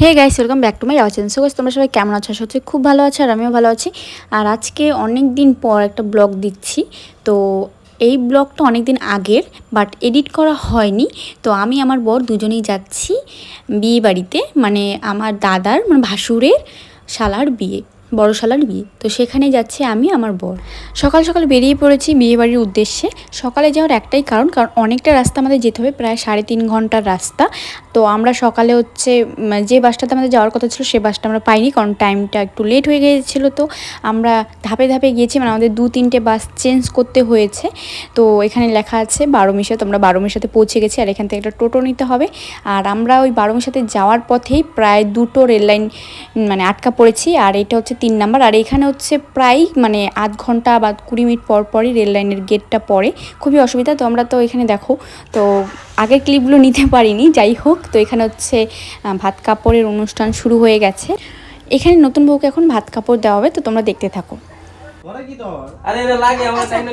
Hey guys welcome back to my Awaaz so guys তোমরা সবাই কেমন আছো? সত্যি খুব ভালো আছো আর আমিও ভালো আছি। আর আজকে অনেক দিন পর একটা ব্লগ দিচ্ছি। তো এই ব্লগটা অনেক দিন আগের বাট এডিট করা হয়নি। তো আমি আমার বর দুজনেই যাচ্ছি বিয়ে বাড়িতে মানে আমার দাদার মানে ভাসুরের শালার বিয়ে। বড় শালার বিয়ে। তো সেখানে যাচ্ছি আমি, আমার বর। সকাল সকাল বেরিয়ে পড়েছি বিয়ে বাড়ির উদ্দেশ্যে। সকালে যাওয়ার একটাই কারণ কারণ অনেকটা রাস্তা আমাদের যেতে হবে, প্রায় সাড়ে তিন ঘণ্টার রাস্তা। তো আমরা সকালে হচ্ছে যে বাসটাতে আমাদের যাওয়ার কথা ছিল, সে বাসটা আমরা পাইনি, কারণ টাইমটা একটু লেট হয়ে গিয়েছিল। তো আমরা ধাপে ধাপে গিয়েছি মানে আমাদের দু তিনটে বাস চেঞ্জ করতে হয়েছে। তো এখানে লেখা আছে বারো মিশা তো আমরা বারো মিশাতে পৌঁছে গেছি, আর এখান থেকে একটা টোটো নিতে হবে। আর আমরা ওই বারো মিশাতে যাওয়ার পথেই প্রায় দুটো রেল লাইন মানে আটকা পড়েছি। আর এটা হচ্ছে তিন নাম্বার আর এখানে হচ্ছে প্রায় মানে আধ ঘণ্টা বা কুড়ি মিনিট পর পরই রেল লাইনের গেটটা পড়ে। খুবই অসুবিধা তো আমরা তো এখানে দেখো তো আগের ক্লিপগুলো নিতে পারিনি যাই হোক। তো এখানে হচ্ছে ভাত কাপড়ের অনুষ্ঠান শুরু হয়ে গেছে। এখানে নতুন বউকে এখন ভাত কাপড় দেওয়া হবে তো তোমরা দেখতে থাকো। আরে লাগে আমার টাইমটা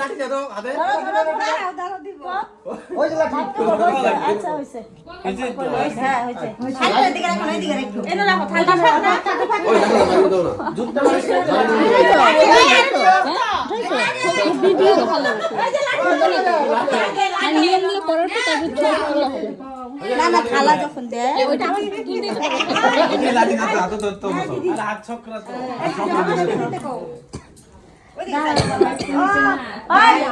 লাঠি দাও হাতে যে লাঠি ওই দাও না জুতটা দাও হাত ছকরা তো হাত দিয়ে দাও না খাইতে থাকো না কি আর ভাত না খাইলে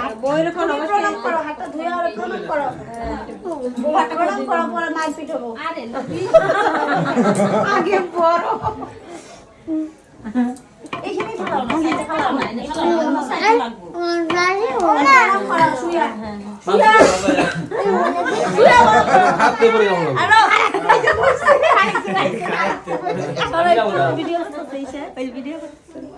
এ হলি তো এমনি ভাত খাইলে তো খাব ভাত না গেলে বলো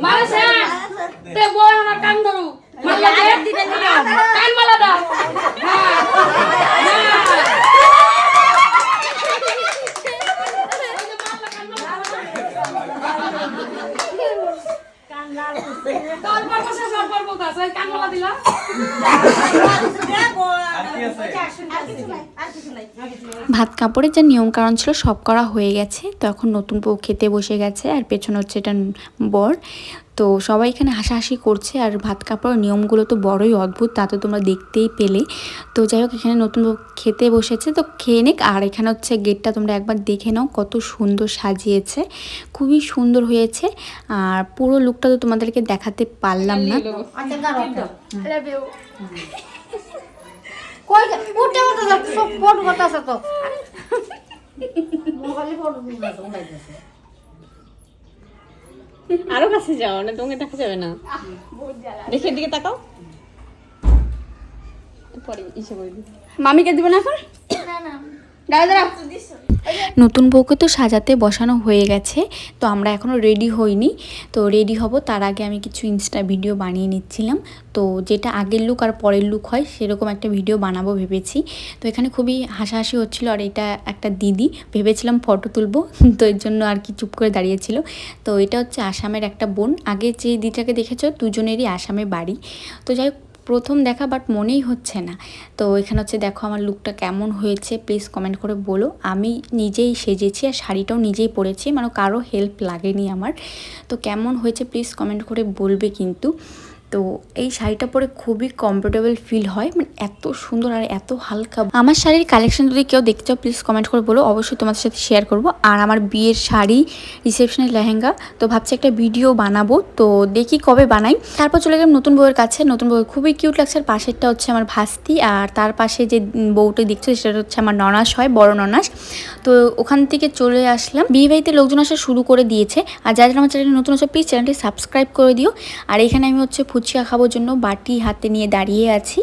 মারাছে তে বই আমার কান ধরু মারলা দে কান মালা দাও হ্যাঁ তারপর পাশে সরপর বলতা আছে কান মালা দিলা আর কি আছে ভাত কাপড়ের যে নিয়ম কারণ ছিল সব করা হয়ে গেছে। তো এখন নতুন বউ খেতে বসে গেছে আর পেছনে হচ্ছে এটা বর। তো সবাই এখানে হাসাহাসি করছে আর ভাত কাপড়ের নিয়মগুলো তো বড়ই অদ্ভুত তা তো তোমরা দেখতেই পেলে। তো যাই হোক এখানে নতুন বউ খেতে বসেছে তো খেয়ে নিক। আর এখানে হচ্ছে গেটটা তোমরা একবার দেখে নাও কত সুন্দর সাজিয়েছে খুবই সুন্দর হয়েছে। আর পুরো লুকটা তো তোমাদেরকে দেখাতে পারলাম না। উঠে উঠে যাচ্ছে সব ফটো করতেছে তো। আরও কাছে যাও না তোমাকে দেখা যাবে না। দেখে দিকে তাকাও। পরে ইসে মামিকে দিব না এখন? দাদা দাঁড়া নতুন বউকে তো সাজাতে বসানো হয়ে গেছে, তো আমরা এখনও রেডি হইনি। তো রেডি হব, তার আগে আমি কিছু ইনস্টা ভিডিও বানিয়ে নিচ্ছিলাম। তো যেটা আগের লুক আর পরের লুক হয়, সেরকম একটা ভিডিও বানাবো ভেবেছি। তো এখানে খুবই হাসাহাসি হচ্ছিল, আর এটা একটা দিদি, ভেবেছিলাম ফটো তুলবো, তো এর জন্য আর কি চুপ করে দাঁড়িয়েছিল। তো এটা হচ্ছে আসামের একটা বোন। আগে যে দিদিটাকে দেখেছ, দুজনেরই আসামে বাড়ি। তো যাই প্রথম দেখা বাট মনেই হচ্ছে না। তো এখানে হচ্ছে দেখো আমার লুকটা কেমন হয়েছে প্লিজ কমেন্ট করে বলো। আমি নিজেই সেজেছি আর শাড়িটাও নিজেই পরেছি মানে কারও হেল্প লাগেনি আমার। তো কেমন হয়েছে প্লিজ কমেন্ট করে বলবে কিন্তু। তো এই শাড়িটা পরে খুবই কমফোর্টেবল ফিল হয়। মানে এত সুন্দর আর এত হালকা। আমার শাড়ির কালেকশন যদি কেউ দেখতে চাও প্লিজ কমেন্ট করে বলো। অবশ্যই তোমাদের সাথে শেয়ার করব। আর আমার বিয়ের শাড়ি রিসেপশনের লেহেঙ্গা, তো ভাবছি একটা ভিডিও বানাবো। তো দেখি কবে বানাই। তারপর চলে গেলাম নতুন বউয়ের কাছে। নতুন বউ খুবই কিউট লাগছে। আর পাশেরটা হচ্ছে আমার ভাস্তি। আর তার পাশে যে বউটা দেখছ, সেটা হচ্ছে আমার ননাস হয়, বড় ননাস। তো ওখান থেকে চলে আসলাম। বিয়ে বাড়িতে লোকজন আসা শুরু করে দিয়েছে। আর যারা যারা আমার চ্যানেলে নতুন আছে প্লিজ চ্যানেলটি সাবস্ক্রাইব করে দিও। আর এখানে আমি হচ্ছে ফুচকা খাবার জন্য বাটি হাতে নিয়ে দাঁড়িয়ে আছি।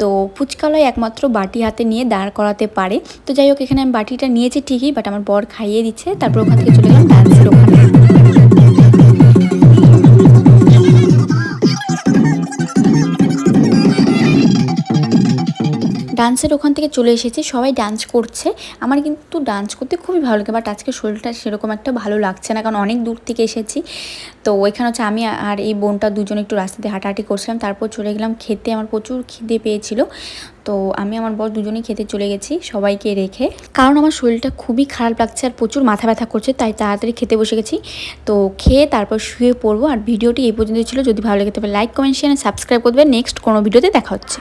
তো ফুচকালয় একমাত্র বাটি হাতে নিয়ে দাঁড় করাতে পারে। তো যাই হোক, এখানে আমি বাটিটা নিয়েছি ঠিকই বাট আমার বর খাইয়ে দিচ্ছে। তারপর ওখান থেকে চলে গেলাম ডান্সের ওখানে। ডান্সের ওখান থেকে চলে এসেছি, সবাই ডান্স করছে। আমার কিন্তু ডান্স করতে খুবই ভালো লাগে বাট আজকে শরীরটা সেরকম একটা ভালো লাগছে না, কারণ অনেক দূর থেকে এসেছি। তো ওইখানে হচ্ছে আমি আর এই বোনটা দুজন একটু রাস্তাতে হাঁটাহাঁটি করছিলাম, তারপর চলে গেলাম, খেতে আমার প্রচুর খিদে পেয়েছিল। তো আমি আমার বর দুজনেই খেতে চলে গেছি, সবাইকে রেখে। কারণ আমার শরীরটা খুবই খারাপ লাগছে আর প্রচুর মাথা ব্যথা করছে, তাই তাড়াতাড়ি খেতে বসে গেছি। তো খেয়ে তারপর শুয়ে পড়ব, আর ভিডিওটি এই পর্যন্ত ছিল। যদি ভালো লেগে তবে লাইক কমেন্ট শেয়ার সাবস্ক্রাইব করবে। নেক্সট কোনো ভিডিওতে দেখা হচ্ছে।